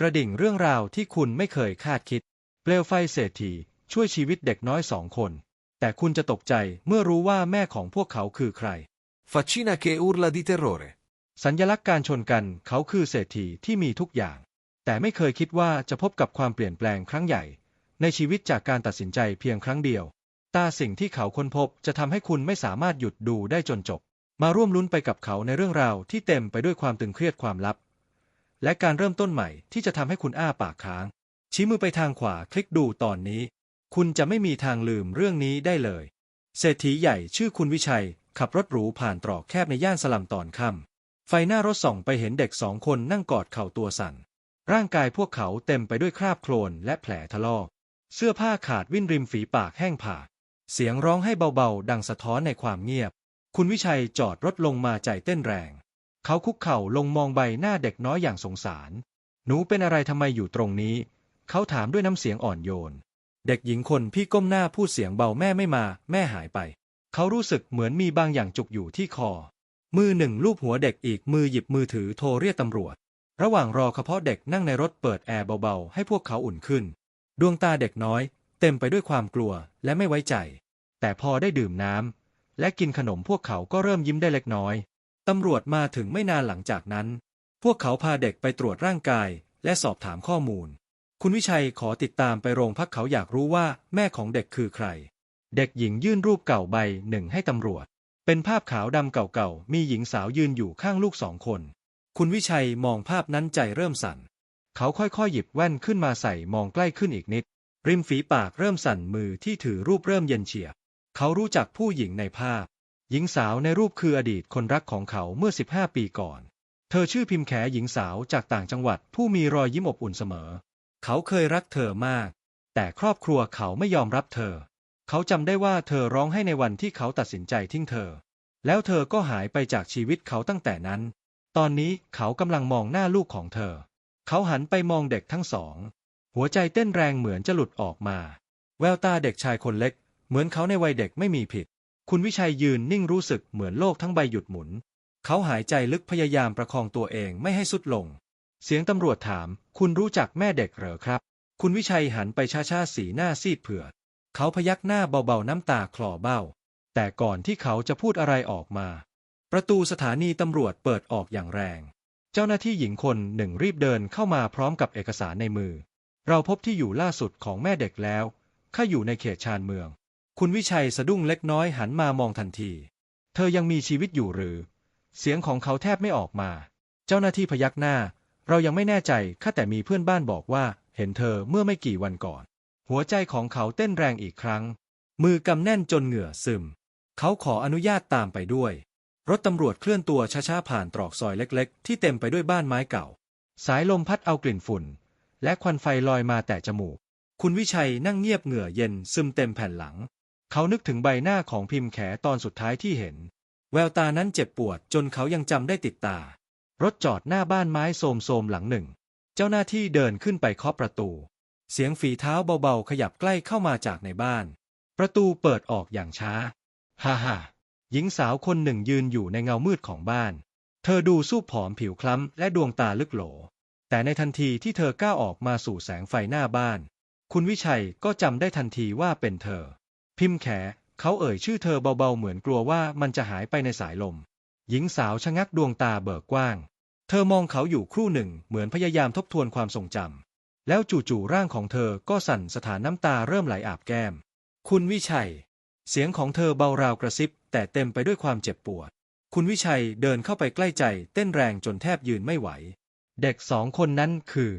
กระดิ่งเรื่องราวที่คุณไม่เคยคาดคิด เปลวไฟเศรษฐีช่วยชีวิตเด็กน้อยสองคน แต่คุณจะตกใจเมื่อรู้ว่าแม่ของพวกเขาคือใคร Faccina che urla di terrore. สัญญลักษณ์การชนกันเขาคือเศรษฐีที่มีทุกอย่าง แต่ไม่เคยคิดว่าจะพบกับความเปลี่ยนแปลงครั้งใหญ่ ในชีวิตจากการตัดสินใจเพียงครั้งเดียว ตาสิ่งที่เขาค้นพบจะทำให้คุณไม่สามารถหยุดดูได้จนจบ มาร่วมลุ้นไปกับเขาในเรื่องราวที่เต็มไปด้วยความตึงเครียดความลับ และการเริ่มต้นใหม่ที่จะทำให้คุณอ้าปากค้าง ชี้มือไปทางขวาคลิกดูตอนนี้ คุณจะไม่มีทางลืมเรื่องนี้ได้เลย เศรษฐีใหญ่ชื่อคุณวิชัย ขับรถหรูผ่านตรอกแคบในย่านสลัมตอนค่ำไฟหน้ารถส่องไปเห็นเด็กสองคนนั่งกอดเข่าตัวสั่น ร่างกายพวกเขาเต็มไปด้วยคราบโคลนและแผลถลอกเสื้อผ้าขาดวิ่นริมฝีปากแห้งผาก เสียงร้องให้เบาๆ ดังสะท้อนในความเงียบ คุณวิชัยจอดรถลงมาใจเต้นแรง เขาคุกเข่าลงมองใบหน้าเด็กน้อยอย่างสงสาร หนูเป็นอะไรทำไมอยู่ตรงนี้ เขาถามด้วยน้ำเสียงอ่อนโยน เด็กหญิงคนพี่ก้มหน้าพูดเสียงเบาแม่ไม่มา แม่หายไป เขารู้สึกเหมือนมีบางอย่างจุกอยู่ที่คอ มือหนึ่งลูบหัวเด็กอีกมือหยิบมือถือโทรเรียกตำรวจ ระหว่างรอเฉพาะเด็กนั่งในรถเปิดแอร์เบาๆ ให้พวกเขาอุ่นขึ้น ดวงตาเด็กน้อย เต็มไปด้วยความกลัวและไม่ไว้ใจ แต่พอได้ดื่มน้ำและกินขนมพวกเขาก็เริ่มยิ้มได้เล็กน้อย ตำรวจมาถึงไม่นานหลังจากนั้น พวกเขาพาเด็กไปตรวจร่างกาย และสอบถามข้อมูล คุณวิชัยขอติดตามไปโรงพักเขาอยากรู้ว่าแม่ของเด็กคือใคร เด็กหญิงยื่นรูปเก่าใบหนึ่งให้ตำรวจ เป็นภาพขาวดำเก่าๆ มีหญิงสาวยืนอยู่ข้างลูกสองคน คุณวิชัยมองภาพนั้นใจเริ่มสั่น เขาค่อยๆหยิบแว่นขึ้นมาใส่มองใกล้ขึ้นอีกนิด ริมฝีปากเริ่มสั่นมือที่ถือรูปเริ่มเย็นเฉียบ เขารู้จักผู้หญิงในภาพ หญิงสาวในรูปคืออดีตคนรักของเขาเมื่อ 15 ปีก่อน เธอชื่อพิมพ์แขหญิงสาวจากต่างจังหวัดผู้มีรอยยิ้มอบอุ่นเสมอ เขาเคยรักเธอมาก แต่ครอบครัวเขาไม่ยอมรับเธอ เขาจำได้ว่าเธอร้องให้ในวันที่เขาตัดสินใจทิ้งเธอ แล้วเธอก็หายไปจากชีวิตเขาตั้งแต่นั้น ตอนนี้เขากำลังมองหน้าลูกของเธอ เขาหันไปมองเด็กทั้งสอง หัวใจเต้นแรงเหมือนจะหลุดออกมา แววตาเด็กชายคนเล็ก เหมือนเขาในวัยเด็กไม่มีผิด คุณวิชัยยืนนิ่งรู้สึกเหมือนโลกทั้งใบหยุดหมุน เขาหายใจลึกพยายามประคองตัวเองไม่ให้สุดลง เสียงตำรวจถาม คุณรู้จักแม่เด็กเหรอครับ คุณวิชัยหันไปช้าๆสีหน้าซีดเผือดเขาพยักหน้าเบาๆน้ำตาคลอเบ้า แต่ก่อนที่เขาจะพูดอะไรออกมา ประตูสถานีตำรวจเปิดออกอย่างแรง เจ้าหน้าที่หญิงคนหนึ่งรีบเดินเข้ามาพร้อมกับเอกสารในมือ เราพบที่อยู่ล่าสุดของแม่เด็กแล้วข้าอยู่ในเขตชานเมือง คุณวิชัยสะดุ้งเล็กน้อยหันมามองทันที เธอยังมีชีวิตอยู่หรือ เสียงของเขาแทบไม่ออกมา เจ้าหน้าที่พยักหน้า เรายังไม่แน่ใจข้าแต่มีเพื่อนบ้านบอกว่า เห็นเธอเมื่อไม่กี่วันก่อน หัวใจของเขาเต้นแรงอีกครั้ง มือกำแน่นจนเหงื่อซึม เขาขออนุญาตตามไปด้วย รถตำรวจเคลื่อนตัวช้าๆผ่านตรอกซอยเล็ก ๆ ที่เต็มไปด้วยบ้านไม้เก่า สายลมพัดเอากลิ่นฝุ่น และควันไฟลอยมาแต่จมูก คุณวิชัยนั่งเงียบเหงื่อเย็นซึมเต็มแผ่นหลัง เขานึกถึงใบหน้าของพิมพ์แขตอนสุดท้ายที่เห็น แววตานั้นเจ็บปวดจนเขายังจำได้ติดตา รถจอดหน้าบ้านไม้โสมๆหลังหนึ่ง เจ้าหน้าที่เดินขึ้นไปเคาะประตู เสียงฝีเท้าเบาๆ ขยับใกล้เข้ามาจากในบ้าน ประตูเปิดออกอย่างช้า ฮ่าฮ่าหญิงสาวคนหนึ่งยืนอยู่ในเงามืดของบ้าน เธอดูสู้ผอมผิวคล้ำและดวงตาลึกโหล แต่ในทันทีที่เธอก้าวออกมาสู่แสงไฟหน้าบ้าน คุณวิชัยก็จำได้ทันทีว่าเป็นเธอ พิมพ์แข เขาเอ่ยชื่อเธอเบาๆเหมือนกลัวว่ามันจะหายไปในสายลม หญิงสาวชะงักดวงตาเบิกกว้าง เธอมองเขาอยู่ครู่หนึ่งเหมือนพยายามทบทวนความทรงจำ แล้วจู่ๆร่างของเธอก็สั่นสถานน้ำตาเริ่มไหลอาบแก้ม คุณวิชัย เสียงของเธอเบาราวกระซิบ แต่เต็มไปด้วยความเจ็บปวด คุณวิชัยเดินเข้าไปใกล้ใจเต้นแรงจนแทบยืนไม่ไหว เด็กสองคนนั้นคือ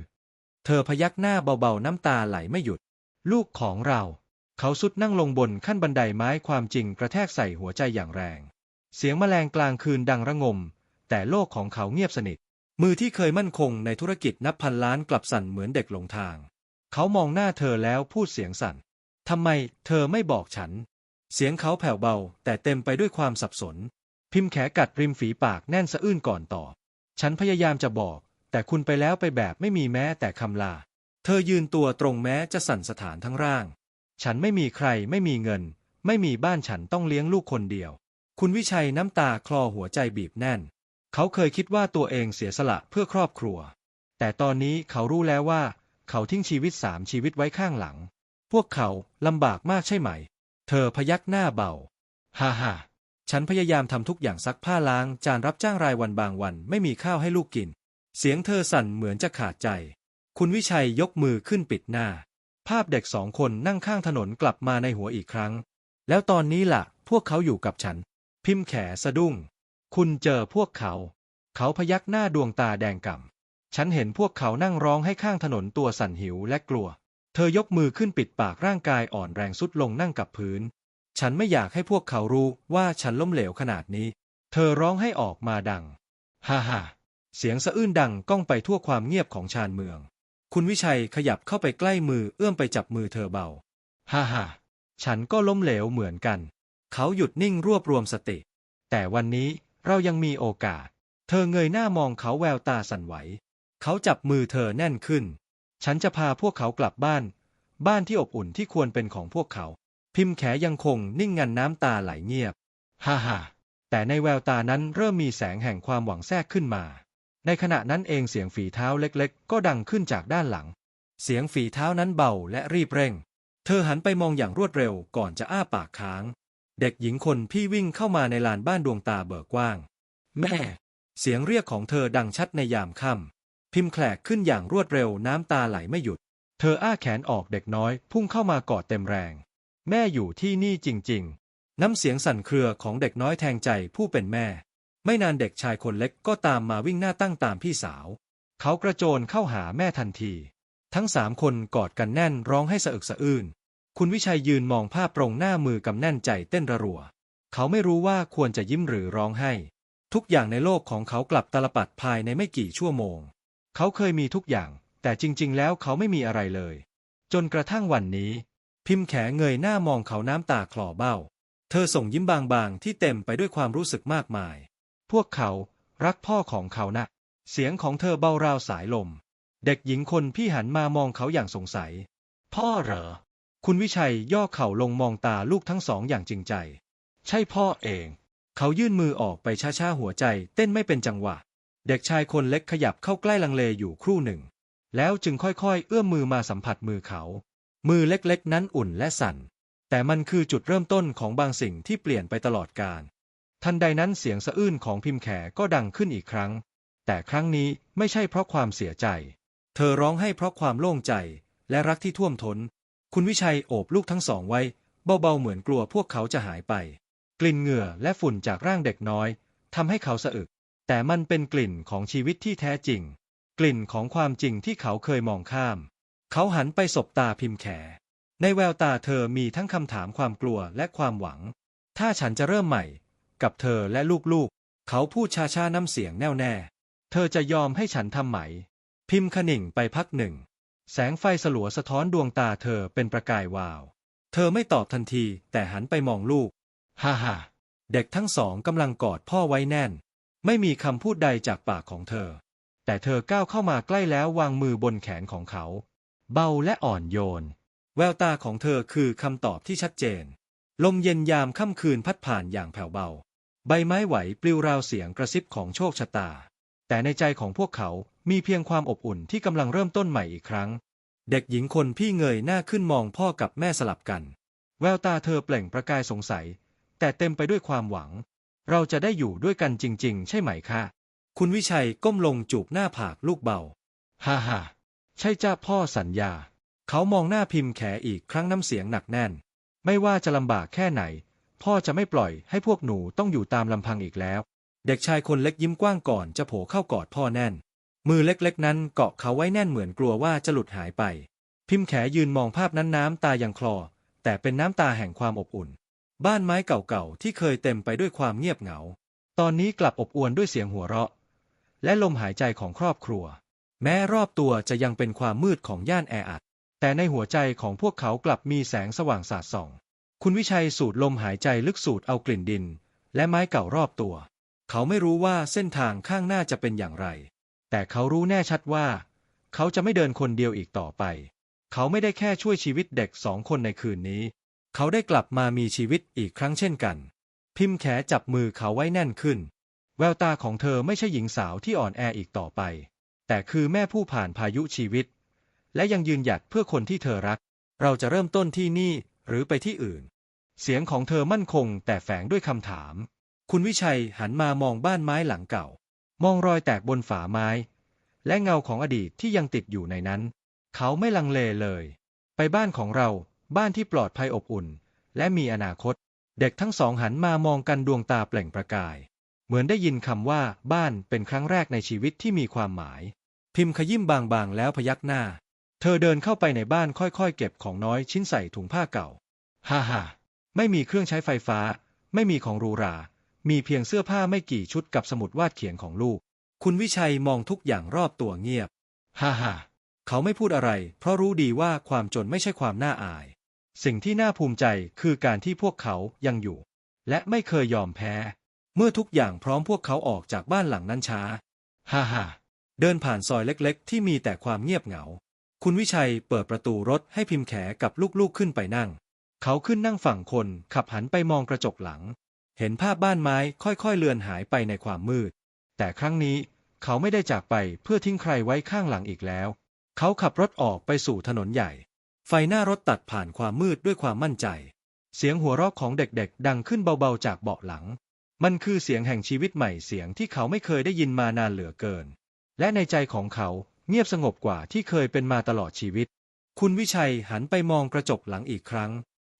เธอพยักหน้าเบาๆน้ำตาไหลไม่หยุด ลูกของเรา เขาสุดนั่งลงบนขั้นบันไดไม้ความจริงกระแทกใส่หัวใจอย่างแรง เสียงแมลงกลางคืนดังระงม แต่โลกของเขาเงียบสนิท มือที่เคยมั่นคงในธุรกิจนับพันล้านกลับสั่นเหมือนเด็กหลงทาง เขามองหน้าเธอแล้วพูดเสียงสั่นทำไมเธอไม่บอกฉัน เสียงเขาแผ่วเบา แต่เต็มไปด้วยความสับสน พิมพ์แขกัดริมฝีปากแน่นสะอื้นก่อนต่อ ฉันพยายามจะบอก แต่คุณไปแล้วไปแบบไม่มีแม้แต่คำลา เธอยืนตัวตรงแม้จะสั่นสถานทั้งร่าง ฉันไม่มีใครไม่มีเงิน ไม่มีบ้านฉันต้องเลี้ยงลูกคนเดียว คุณวิชัยน้ำตาคลอหัวใจบีบแน่น เขาเคยคิดว่าตัวเองเสียสละเพื่อครอบครัว แต่ตอนนี้เขารู้แล้วว่า เขาทิ้งชีวิตสามชีวิตไว้ข้างหลัง พวกเขาลำบากมากใช่ไหม เธอพยักหน้าเบา ฮ่าฮ่าฉันพยายามทำทุกอย่างซักผ้าล้างจานรับจ้างรายวันบางวันไม่มีข้าวให้ลูกกิน เสียงเธอสั่นเหมือนจะขาดใจ คุณวิชัยยกมือขึ้นปิดหน้า ภาพเด็กสองคนนั่งข้างถนนกลับมาในหัวอีกครั้ง แล้วตอนนี้ล่ะ พวกเขาอยู่กับฉัน พิมพ์แขสะดุ้ง คุณเจอพวกเขา เขาพยักหน้าดวงตาแดงก่ำ ฉันเห็นพวกเขานั่งร้องให้ข้างถนนตัวสั่นหิวและกลัว เธอยกมือขึ้นปิดปากร่างกายอ่อนแรงสุดลงนั่งกับพื้น ฉันไม่อยากให้พวกเขารู้ว่าฉันล้มเหลวขนาดนี้ เธอร้องให้ออกมาดัง ฮ่าฮ่าเสียงสะอื้นดังก้องไปทั่วความเงียบของชานเมือง คุณวิชัยขยับเข้าไปใกล้มือเอื้อมไปจับมือเธอเบา ฮ่าฮ่าฉันก็ล้มเหลวเหมือนกัน เขาหยุดนิ่งรวบรวมสติ แต่วันนี้เรายังมีโอกาส เธอเงยหน้ามองเขาแววตาสั่นไหว เขาจับมือเธอแน่นขึ้น ฉันจะพาพวกเขากลับบ้าน บ้านที่อบอุ่นที่ควรเป็นของพวกเขา พิมพ์แขยังคงนิ่งงันน้ำตาไหลเงียบ ฮ่าฮ่าแต่ในแววตานั้นเริ่มมีแสงแห่งความหวังแทรกขึ้นมา ในขณะนั้นเองเสียงฝีเท้าเล็กๆ ก็ดังขึ้นจากด้านหลัง เสียงฝีเท้านั้นเบาและรีบเร่ง เธอหันไปมองอย่างรวดเร็วก่อนจะอ้าปากค้าง เด็กหญิงคนพี่วิ่งเข้ามาในลานบ้านดวงตาเบิกกว้าง แม่ เสียงเรียกของเธอดังชัดในยามค่ำพิมพ์แขลกขึ้นอย่างรวดเร็วน้ำตาไหลไม่หยุด เธออ้าแขนออกเด็กน้อย พุ่งเข้ามากอดเต็มแรง แม่อยู่ที่นี่จริง ๆ น้ำเสียงสั่นเครือของเด็กน้อยแทงใจผู้เป็นแม่ ไม่นานเด็กชายคนเล็กก็ตามมาวิ่งหน้าตั้งตามพี่สาว เขากระโจนเข้าหาแม่ทันที ทั้งสามคนกอดกันแน่นร้องให้สะอึกสะอื้น คุณวิชัยยืนมองภาพตรงหน้ามือกำแน่นใจเต้นระรัว เขาไม่รู้ว่าควรจะยิ้มหรือร้องไห้ ทุกอย่างในโลกของเขากลับตลปัดภายในไม่กี่ชั่วโมง เขาเคยมีทุกอย่าง แต่จริง ๆ แล้วเขาไม่มีอะไรเลย จนกระทั่งวันนี้ พิมพ์แขเงยหน้ามองเขาน้ำตาคลอเบ้า เธอส่งยิ้มบางๆที่เต็มไปด้วยความรู้สึกมากมาย พวกเขารักพ่อของเขานะ เสียงของเธอเบาราวสายลม เด็กหญิงคนพี่หันมามองเขาอย่างสงสัย พ่อเหรอ คุณวิชัยย่อเข่าลงมองตาลูกทั้งสองอย่างจริงใจ ใช่พ่อเอง เขายื่นมือออกไปช้าๆหัวใจเต้นไม่เป็นจังหวะ เด็กชายคนเล็กขยับเข้าใกล้ลังเลอยู่ครู่หนึ่ง แล้วจึงค่อยๆ เอื้อมมือมาสัมผัสมือเขา มือเล็กๆ นั้นอุ่นและสั่น แต่มันคือจุดเริ่มต้นของบางสิ่งที่เปลี่ยนไปตลอดกาล ทันใดนั้นเสียงสะอื้นของพิมพ์แขก็ดังขึ้นอีกครั้ง แต่ครั้งนี้ไม่ใช่เพราะความเสียใจ เธอร้องให้เพราะความโล่งใจ และรักที่ท่วมท้น คุณวิชัยโอบลูกทั้งสองไว้ เบาๆเหมือนกลัวพวกเขาจะหายไป กลิ่นเหงื่อและฝุ่นจากร่างเด็กน้อยทำให้เขาสะอึก แต่มันเป็นกลิ่นของชีวิตที่แท้จริง กลิ่นของความจริงที่เขาเคยมองข้าม เขาหันไปสบตาพิมพ์แข ในแววตาเธอมีทั้งคำถามความกลัวและความหวัง ถ้าฉันจะเริ่มใหม่ กับเธอและลูกๆ เขาพูดช้าๆน้ำเสียงแน่วแน่ เธอจะยอมให้ฉันทำไหม พิมพ์ขนิ่งไปพักหนึ่ง แสงไฟสลัวสะท้อนดวงตาเธอเป็นประกายวาว เธอไม่ตอบทันทีแต่หันไปมองลูก ฮ่าฮ่าเด็กทั้งสองกำลังกอดพ่อไว้แน่น ไม่มีคำพูดใดจากปากของเธอ แต่เธอก้าวเข้ามาใกล้แล้ววางมือบนแขนของเขา เบาและอ่อนโยน แววตาของเธอคือคำตอบที่ชัดเจน ลมเย็นยามค่ำคืนพัดผ่านอย่างแผ่วเบา ใบไม้ไหวปลิวราวเสียงกระซิบของโชคชะตา แต่ในใจของพวกเขา มีเพียงความอบอุ่นที่กำลังเริ่มต้นใหม่อีกครั้ง เด็กหญิงคนพี่เงยหน้าขึ้นมองพ่อกับแม่สลับกัน แววตาเธอเปล่งประกายสงสัย แต่เต็มไปด้วยความหวัง เราจะได้อยู่ด้วยกันจริง ๆ ใช่ไหมคะ คุณวิชัยก้มลงจูบหน้าผากลูกเบา ฮ่าฮ่าใช่จ้าพ่อสัญญา เขามองหน้าพิมพ์แขอีกครั้งน้ำเสียงหนักแน่น ไม่ว่าจะลำบากแค่ไหน พ่อจะไม่ปล่อยให้พวกหนูต้องอยู่ตามลำพังอีกแล้ว เด็กชายคนเล็กยิ้มกว้างก่อนจะโผล่เข้ากอดพ่อแน่น มือเล็กๆ นั้นเกาะเขาไว้แน่นเหมือนกลัวว่าจะหลุดหายไป พิมพ์แขยืนมองภาพนั้นน้ำตายังคลอ แต่เป็นน้ำตาแห่งความอบอุ่น บ้านไม้เก่าๆที่เคยเต็มไปด้วยความเงียบเหงา ตอนนี้กลับอบอวลด้วยเสียงหัวเราะ และลมหายใจของครอบครัว แม้รอบตัวจะยังเป็นความมืดของย่านแออัดแต่ในหัวใจของพวกเขากลับมีแสงสว่างสาดส่อง คุณวิชัยสูดลมหายใจลึกสูดเอากลิ่นดิน และไม้เก่ารอบตัว เขาไม่รู้ว่าเส้นทางข้างหน้าจะเป็นอย่างไร แต่เขารู้แน่ชัดว่า เขาจะไม่เดินคนเดียวอีกต่อไป เขาไม่ได้แค่ช่วยชีวิตเด็กสองคนในคืนนี้ เขาได้กลับมามีชีวิตอีกครั้งเช่นกัน พิมพ์แขจับมือเขาไว้แน่นขึ้น แววตาของเธอไม่ใช่หญิงสาวที่อ่อนแออีกต่อไป แต่คือแม่ผู้ผ่านพายุชีวิต และยังยืนหยัดเพื่อคนที่เธอรัก เราจะเริ่มต้นที่นี่ หรือไปที่อื่น เสียงของเธอมั่นคงแต่แฝงด้วยคำถาม คุณวิชัยหันมามองบ้านไม้หลังเก่า มองรอยแตกบนฝาไม้ และเงาของอดีตที่ยังติดอยู่ในนั้น เขาไม่ลังเลเลย ไปบ้านของเราบ้านที่ปลอดภัยอบอุ่น และมีอนาคต เด็กทั้งสองหันมามองกันดวงตาเปล่งประกาย เหมือนได้ยินคำว่าบ้านเป็นครั้งแรกในชีวิตที่มีความหมาย พิมพ์ขยิ้มบางๆแล้วพยักหน้า เธอเดินเข้าไปในบ้านค่อยๆ เก็บของน้อยชิ้นใส่ถุงผ้าเก่า ฮ่าฮ่าไม่มีเครื่องใช้ไฟฟ้า ไม่มีของหรูหรา มีเพียงเสื้อผ้าไม่กี่ชุดกับสมุดวาดเขียนของลูก คุณวิชัยมองทุกอย่างรอบตัวเงียบ ฮ่าฮ่าเขาไม่พูดอะไร เพราะรู้ดีว่าความจนไม่ใช่ความน่าอาย สิ่งที่น่าภูมิใจคือการที่พวกเขายังอยู่ และไม่เคยยอมแพ้ เมื่อทุกอย่างพร้อมพวกเขาออกจากบ้านหลังนั้นช้า ฮ่าฮ่าเดินผ่านซอยเล็กๆ ที่มีแต่ความเงียบเหงา คุณวิชัยเปิดประตูรถให้พิมพ์แขกับลูกๆขึ้นไปนั่ง เขาขึ้นนั่งฝั่งคนขับหันไปมองกระจกหลัง เห็นภาพบ้านไม้ค่อยๆเลือนหายไปในความมืด แต่ครั้งนี้เขาไม่ได้จากไปเพื่อทิ้งใครไว้ข้างหลังอีกแล้ว เขาขับรถออกไปสู่ถนนใหญ่ ไฟหน้ารถตัดผ่านความมืดด้วยความมั่นใจ เสียงหัวเราะของเด็กๆ ดังขึ้นเบาๆจากเบาะหลัง มันคือเสียงแห่งชีวิตใหม่เสียงที่เขาไม่เคยได้ยินมานานเหลือเกิน และในใจของเขา เงียบสงบกว่าที่เคยเป็นมาตลอดชีวิต คุณวิชัยหันไปมองกระจกหลังอีกครั้ง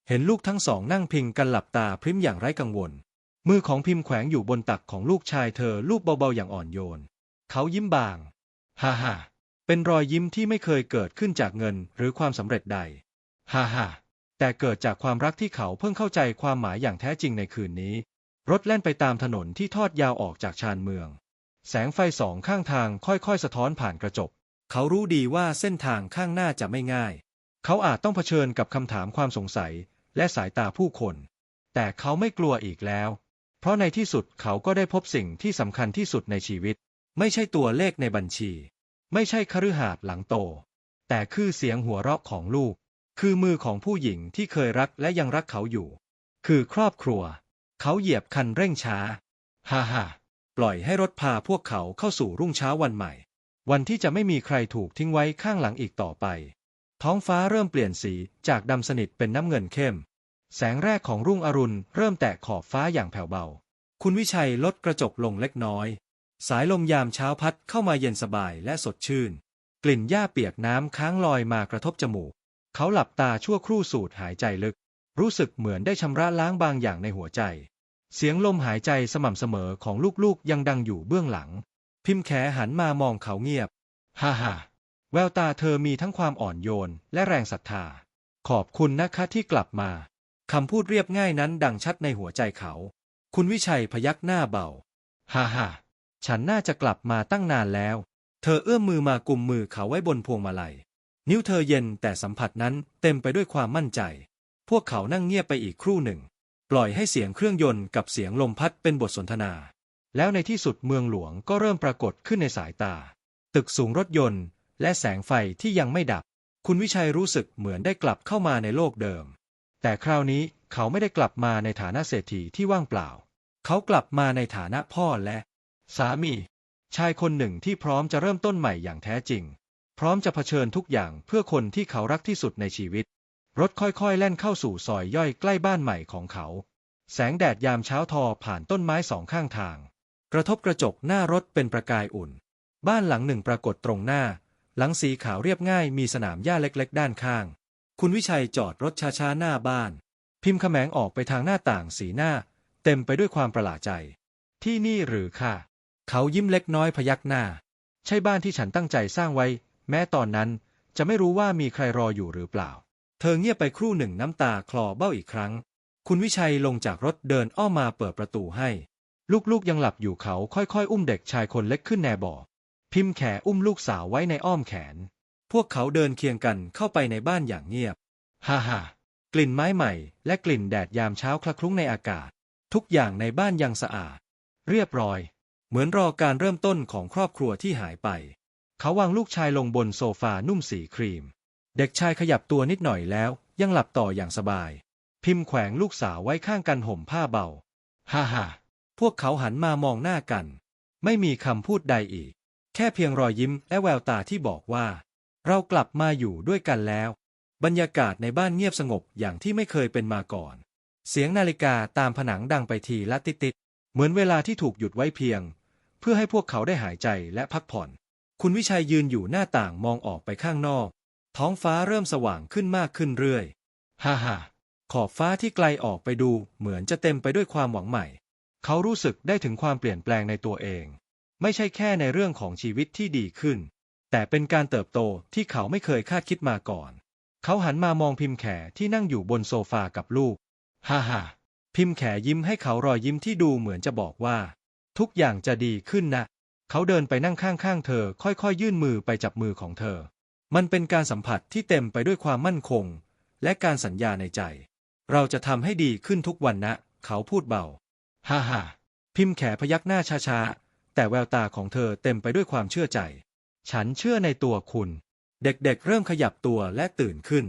เห็นลูกทั้งสองนั่งพิงกันหลับตาพริ้มอย่างไร้กังวล มือของพิมพ์แขวงอยู่บนตักของลูกชายเธอลูกเบาๆอย่างอ่อนโยน เขายิ้มบาง ฮ่าฮ่าเป็นรอยยิ้มที่ไม่เคยเกิดขึ้นจากเงินหรือความสำเร็จใด ฮ่าฮ่าแต่เกิดจากความรักที่เขาเพิ่งเข้าใจความหมายอย่างแท้จริงในคืนนี้ รถแล่นไปตามถนนที่ทอดยาวออกจากชานเมือง แสงไฟสองข้างทางค่อยๆ สะท้อนผ่านกระจก เขารู้ดีว่าเส้นทางข้างหน้าจะไม่ง่าย เขาอาจต้องเผชิญกับคำถามความสงสัยและสายตาผู้คน แต่เขาไม่กลัวอีกแล้ว เพราะในที่สุดเขาก็ได้พบสิ่งที่สำคัญที่สุดในชีวิต ไม่ใช่ตัวเลขในบัญชี ไม่ใช่คฤหาสน์หลังโต แต่คือเสียงหัวเราะของลูก คือมือของผู้หญิงที่เคยรักและยังรักเขาอยู่ คือครอบครัว เขาเหยียบคันเร่งช้า ฮ่าฮ่าปล่อยให้รถพาพวกเขาเข้าสู่รุ่งเช้าวันใหม่ วันที่จะไม่มีใครถูกทิ้งไว้ข้างหลังอีกต่อไป ท้องฟ้าเริ่มเปลี่ยนสีจากดำสนิทเป็นน้ำเงินเข้ม แสงแรกของรุ่งอรุณเริ่มแตะขอบฟ้าอย่างแผ่วเบา คุณวิชัยลดกระจกลงเล็กน้อย สายลมยามเช้าพัดเข้ามาเย็นสบายและสดชื่น กลิ่นหญ้าเปียกน้ำค้างลอยมากระทบจมูก เขาหลับตาชั่วครู่สูดหายใจลึก รู้สึกเหมือนได้ชำระล้างบางอย่างในหัวใจ เสียงลมหายใจสม่ำเสมอของลูกๆยังดังอยู่เบื้องหลัง พิมพ์แขหันมามองเขาเงียบ ฮ่าฮ่าแววตาเธอมีทั้งความอ่อนโยนและแรงศรัทธา ขอบคุณนะคะที่กลับมา คำพูดเรียบง่ายนั้นดังชัดในหัวใจเขา คุณวิชัยพยักหน้าเบา ฮ่าฮ่าฉันน่าจะกลับมาตั้งนานแล้ว เธอเอื้อมมือมากุมมือเขาไว้บนพวงมาลัย นิ้วเธอเย็นแต่สัมผัสนั้นเต็มไปด้วยความมั่นใจ พวกเขานั่งเงียบไปอีกครู่หนึ่ง ปล่อยให้เสียงเครื่องยนต์กับเสียงลมพัดเป็นบทสนทนา แล้วในที่สุดเมืองหลวงก็เริ่มปรากฏขึ้นในสายตา ตึกสูงรถยนต์ และแสงไฟที่ยังไม่ดับ คุณวิชัยรู้สึกเหมือนได้กลับเข้ามาในโลกเดิม แต่คราวนี้เขาไม่ได้กลับมาในฐานะเศรษฐีที่ว่างเปล่า เขากลับมาในฐานะพ่อและ สามี ชายคนหนึ่งที่พร้อมจะเริ่มต้นใหม่อย่างแท้จริง พร้อมจะเผชิญทุกอย่างเพื่อคนที่เขารักที่สุดในชีวิต รถค่อยๆ แล่นเข้าสู่ซอยย่อยใกล้บ้านใหม่ของเขา แสงแดดยามเช้าทอผ่านต้นไม้สองข้างทาง กระทบกระจกหน้ารถเป็นประกายอุ่น บ้านหลังหนึ่งปรากฏตรงหน้า หลังสีขาวเรียบง่ายมีสนามหญ้าเล็ก ๆ ด้านข้าง คุณวิชัยจอดรถช้าๆหน้าบ้าน พิมพ์ขแมงออกไปทางหน้าต่างสีหน้า เต็มไปด้วยความประหลาดใจ ที่นี่หรือค่ะ เขายิ้มเล็กน้อยพยักหน้า ใช่บ้านที่ฉันตั้งใจสร้างไว้ แม้ตอนนั้นจะไม่รู้ว่ามีใครรออยู่หรือเปล่า เธอเงียบไปครู่หนึ่งน้ำตาคลอเบ้าอีกครั้ง คุณวิชัยลงจากรถเดินอ้อมมาเปิดประตูให้ ลูกๆยังหลับอยู่เขาค่อยๆ อุ้มเด็กชายคนเล็กขึ้นแนบ่อ พิมพ์แขอุ้มลูกสาวไว้ในอ้อมแขน พวกเขาเดินเคียงกันเข้าไปในบ้านอย่างเงียบ ฮ่าฮ่ากลิ่นไม้ใหม่ และกลิ่นแดดยามเช้าคละคลุ้งในอากาศ ทุกอย่างในบ้านยังสะอาด เรียบร้อย เหมือนรอการเริ่มต้นของครอบครัวที่หายไป เขาวางลูกชายลงบนโซฟานุ่มสีครีม เด็กชายขยับตัวนิดหน่อยแล้ว ยังหลับต่ออย่างสบาย พิมพ์แขวงลูกสาวไว้ข้างกันห่มผ้าเบา ฮ่าฮ่า พวกเขาหันมามองหน้ากัน ไม่มีคำพูดใดอีก แค่เพียงรอยยิ้มและแววตาที่บอกว่า เรากลับมาอยู่ด้วยกันแล้ว บรรยากาศในบ้านเงียบสงบอย่างที่ไม่เคยเป็นมาก่อน เสียงนาฬิกาตามผนังดังไปทีละติดติดเหมือนเวลาที่ถูกหยุดไว้เพียง เพื่อให้พวกเขาได้หายใจและพักผ่อน คุณวิชัยยืนอยู่หน้าต่างมองออกไปข้างนอก ท้องฟ้าเริ่มสว่างขึ้นมากขึ้นเรื่อย ฮ่าฮ่าขอบฟ้าที่ไกลออกไปดูเหมือนจะเต็มไปด้วยความหวังใหม่ เขารู้สึกได้ถึงความเปลี่ยนแปลงในตัวเอง ไม่ใช่แค่ในเรื่องของชีวิตที่ดีขึ้น แต่เป็นการเติบโตที่เขาไม่เคยคาดคิดมาก่อน เขาหันมามองพิมพ์แขที่นั่งอยู่บนโซฟากับลูก ฮ่าฮ่าพิมพ์แขยิ้มให้เขารอยยิ้มที่ดูเหมือนจะบอกว่า ทุกอย่างจะดีขึ้นนะ เขาเดินไปนั่งข้างๆเธอ ค่อยๆ ยื่นมือไปจับมือของเธอ มันเป็นการสัมผัสที่เต็มไปด้วยความมั่นคง และการสัญญาในใจ เราจะทำให้ดีขึ้นทุกวันนะ เขาพูดเบา ฮ่าฮ่าพิมพ์แขพยักหน้าช้าๆ แต่แววตาของเธอเต็มไปด้วยความเชื่อใจ ฉันเชื่อในตัวคุณ เด็กๆ เริ่มขยับตัวและตื่นขึ้น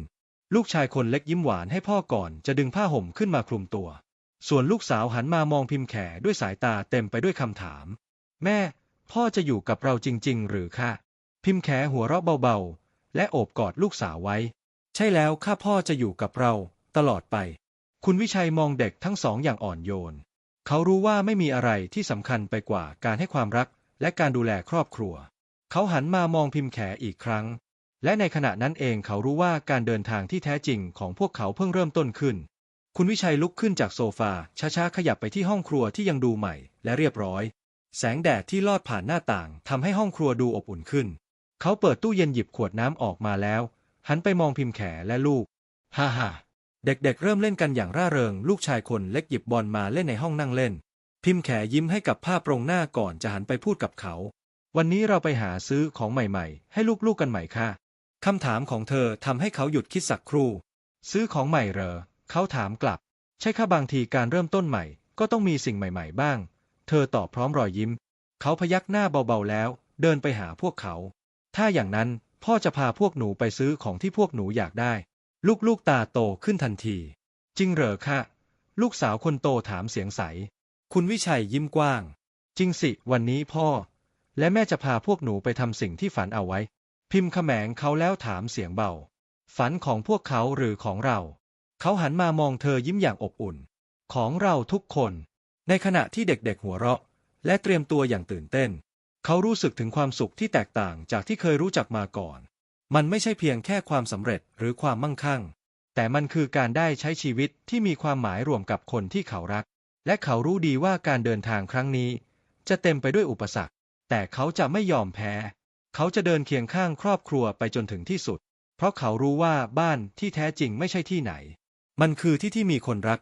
ลูกชายคนเล็กยิ้มหวานให้พ่อก่อนจะดึงผ้าห่มขึ้นมาคลุมตัว ส่วนลูกสาวหันมามองพิมพ์แขด้วยสายตาเต็มไปด้วยคำถาม แม่ พ่อจะอยู่กับเราจริง ๆ หรือคะพิมพ์แขหัวเราะเบาๆ และโอบกอดลูกสาวไว้ ใช่แล้วข้าพ่อจะอยู่กับเรา ตลอดไป คุณวิชัยมองเด็กทั้งสองอย่างอ่อนโยน เขารู้ว่าไม่มีอะไรที่สำคัญไปกว่าการให้ความรักและการดูแลครอบครัว เขาหันมามองพิมพ์แขอีกครั้ง และในขณะนั้นเองเขารู้ว่าการเดินทางที่แท้จริงของพวกเขาเพิ่งเริ่มต้นขึ้น คุณวิชัยลุกขึ้นจากโซฟาช้าๆขยับไปที่ห้องครัวที่ยังดูใหม่และเรียบร้อย แสงแดดที่ลอดผ่านหน้าต่างทำให้ห้องครัวดูอบอุ่นขึ้น เขาเปิดตู้เย็นหยิบขวดน้ำออกมาแล้ว หันไปมองพิมพ์แขและลูก ฮ่าฮ่า เด็กๆ เริ่มเล่นกันอย่างร่าเริง ลูกชายคนเล็กหยิบบอลมาเล่นในห้องนั่งเล่น พิมพ์แขยิ้มให้กับภาพตรงหน้าก่อนจะหันไปพูดกับเขา วันนี้เราไปหาซื้อของใหม่ๆ ให้ลูกๆกันใหม่ค่ะคำถามของเธอทำให้เขาหยุดคิดสักครู่ ซื้อของใหม่เหรอ เขาถามกลับ ใช่ค่ะบางทีการเริ่มต้นใหม่ ก็ต้องมีสิ่งใหม่ๆ บ้าง เธอตอบพร้อมรอยยิ้ม เขาพยักหน้าเบาๆแล้ว เดินไปหาพวกเขา ถ้าอย่างนั้นพ่อจะพาพวกหนูไปซื้อของที่พวกหนูอยากได้ ลูกๆตาโตขึ้นทันที จริงเหรอคะ ลูกสาวคนโตถามเสียงใส คุณวิชัยยิ้มกว้าง จริงสิ วันนี้พ่อ และแม่จะพาพวกหนูไปทำสิ่งที่ฝันเอาไว้ พิมพ์ขแมงเขาแล้วถามเสียงเบา ฝันของพวกเขาหรือของเรา เขาหันมามองเธอยิ้มอย่างอบอุ่น ของเราทุกคน ในขณะที่เด็กๆหัวเราะ และเตรียมตัวอย่างตื่นเต้น เขารู้สึกถึงความสุขที่แตกต่างจากที่เคยรู้จักมาก่อน มันไม่ใช่เพียงแค่ความสำเร็จหรือความมั่งคั่ง แต่มันคือการได้ใช้ชีวิตที่มีความหมายรวมกับคนที่เขารัก และเขารู้ดีว่าการเดินทางครั้งนี้ จะเต็มไปด้วยอุปสรรค แต่เขาจะไม่ยอมแพ้ เขาจะเดินเคียงข้างครอบครัวไปจนถึงที่สุด เพราะเขารู้ว่าบ้านที่แท้จริงไม่ใช่ที่ไหน มันคือที่ที่มีคนรัก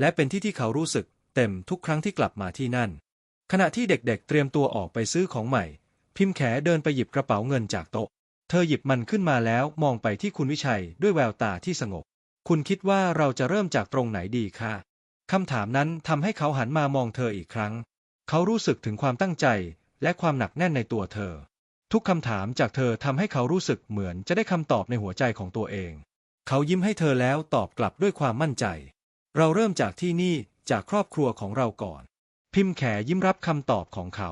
และเป็นที่ที่เขารู้สึกเต็มทุกครั้งที่กลับมาที่นั่น ขณะที่เด็กๆเตรียมตัวออกไปซื้อของใหม่ พิมพ์แขเดินไปหยิบกระเป๋าเงินจากโต๊ะ ธอหยิบมันขึ้นมาแล้วมองไปที่คุณวิชัยด้วยแววตาที่สงบ คุณคิดว่าเราจะเริ่มจากตรงไหนดีคะคำถามนั้นทำให้เขาหันมามองเธออีกครั้ง เขารู้สึกถึงความตั้งใจและความหนักแน่นในตัวเธอ ทุกคำถามจากเธอทำให้เขารู้สึกเหมือนจะได้คำตอบในหัวใจของตัวเอง เขายิ้มให้เธอแล้วตอบกลับด้วยความมั่นใจ เราเริ่มจากที่นี่จากครอบครัวของเราก่อน พิมพ์แขยิ้มรับคำตอบของเขา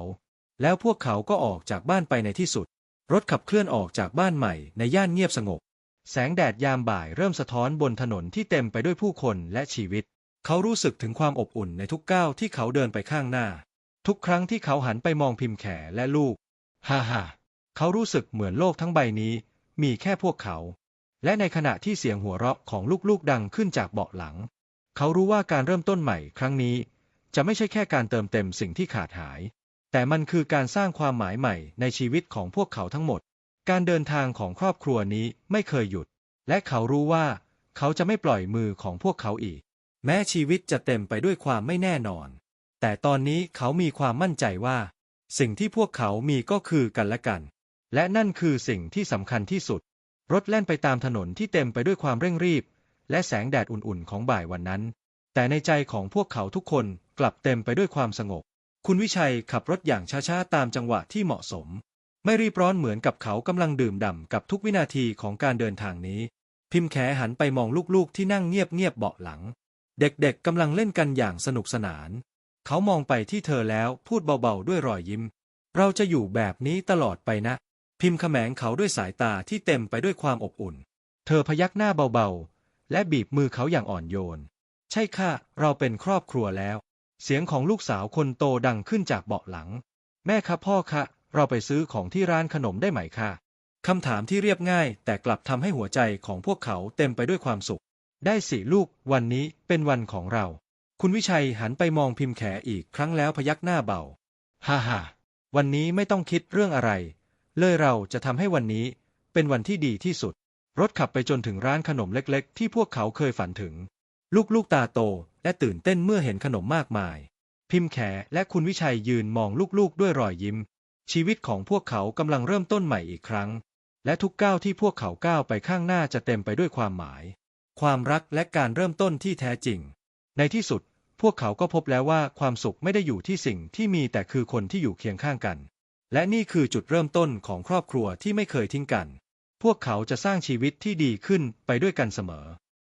แล้วพวกเขาก็ออกจากบ้านไปในที่สุด รถขับเคลื่อนออกจากบ้านใหม่ในย่านเงียบสงบ แสงแดดยามบ่ายเริ่มสะท้อนบนถนนที่เต็มไปด้วยผู้คนและชีวิต เขารู้สึกถึงความอบอุ่นในทุกก้าวที่เขาเดินไปข้างหน้า ทุกครั้งที่เขาหันไปมองพิมพ์แขและลูก ฮ่าฮ่าเขารู้สึกเหมือนโลกทั้งใบนี้ มีแค่พวกเขา และในขณะที่เสียงหัวเราะของลูกๆดังขึ้นจากเบาะหลัง เขารู้ว่าการเริ่มต้นใหม่ครั้งนี้ จะไม่ใช่แค่การเติมเต็มสิ่งที่ขาดหาย แต่มันคือการสร้างความหมายใหม่ในชีวิตของพวกเขาทั้งหมด การเดินทางของครอบครัวนี้ไม่เคยหยุด และเขารู้ว่า เขาจะไม่ปล่อยมือของพวกเขาอีก แม้ชีวิตจะเต็มไปด้วยความไม่แน่นอน แต่ตอนนี้เขามีความมั่นใจว่า สิ่งที่พวกเขามีก็คือกันและกัน และนั่นคือสิ่งที่สำคัญที่สุด รถแล่นไปตามถนนที่เต็มไปด้วยความเร่งรีบ และแสงแดดอุ่นๆ ของบ่ายวันนั้น แต่ในใจของพวกเขาทุกคนกลับเต็มไปด้วยความสงบ คุณวิชัยขับรถอย่างช้าๆตามจังหวะที่เหมาะสม ไม่รีบร้อนเหมือนกับเขากำลังดื่มด่ำกับทุกวินาทีของการเดินทางนี้ พิมพ์แขหันไปมองลูกๆที่นั่งเงียบๆเบาะหลัง เด็กๆกำลังเล่นกันอย่างสนุกสนาน เขามองไปที่เธอแล้วพูดเบาๆด้วยรอยยิ้ม เราจะอยู่แบบนี้ตลอดไปนะ พิมพ์ขแมงเขาด้วยสายตาที่เต็มไปด้วยความอบอุ่น เธอพยักหน้าเบาๆและบีบมือเขาอย่างอ่อนโยน ใช่ค่ะ เราเป็นครอบครัวแล้ว เสียงของลูกสาวคนโตดังขึ้นจากเบาะหลัง แม่คะพ่อคะ เราไปซื้อของที่ร้านขนมได้ไหมคะคำถามที่เรียบง่าย แต่กลับทำให้หัวใจของพวกเขาเต็มไปด้วยความสุข ได้สิลูก วันนี้เป็นวันของเรา คุณวิชัยหันไปมองพิมพ์แขอีกครั้งแล้วพยักหน้าเบา ฮ่าฮ่าวันนี้ไม่ต้องคิดเรื่องอะไร เลยเราจะทำให้วันนี้เป็นวันที่ดีที่สุด รถขับไปจนถึงร้านขนมเล็ก ๆ ที่พวกเขาเคยฝันถึง ลูกๆตาโต และตื่นเต้นเมื่อเห็นขนมมากมาย พิมพ์แขและคุณวิชัยยืนมองลูกๆด้วยรอยยิ้ม ชีวิตของพวกเขากำลังเริ่มต้นใหม่อีกครั้ง และทุกก้าวที่พวกเขาก้าวไปข้างหน้าจะเต็มไปด้วยความหมาย ความรักและการเริ่มต้นที่แท้จริง ในที่สุด พวกเขาก็พบแล้วว่าความสุขไม่ได้อยู่ที่สิ่งที่มีแต่คือคนที่อยู่เคียงข้างกัน และนี่คือจุดเริ่มต้นของครอบครัวที่ไม่เคยทิ้งกัน พวกเขาจะสร้างชีวิตที่ดีขึ้นไปด้วยกันเสมอ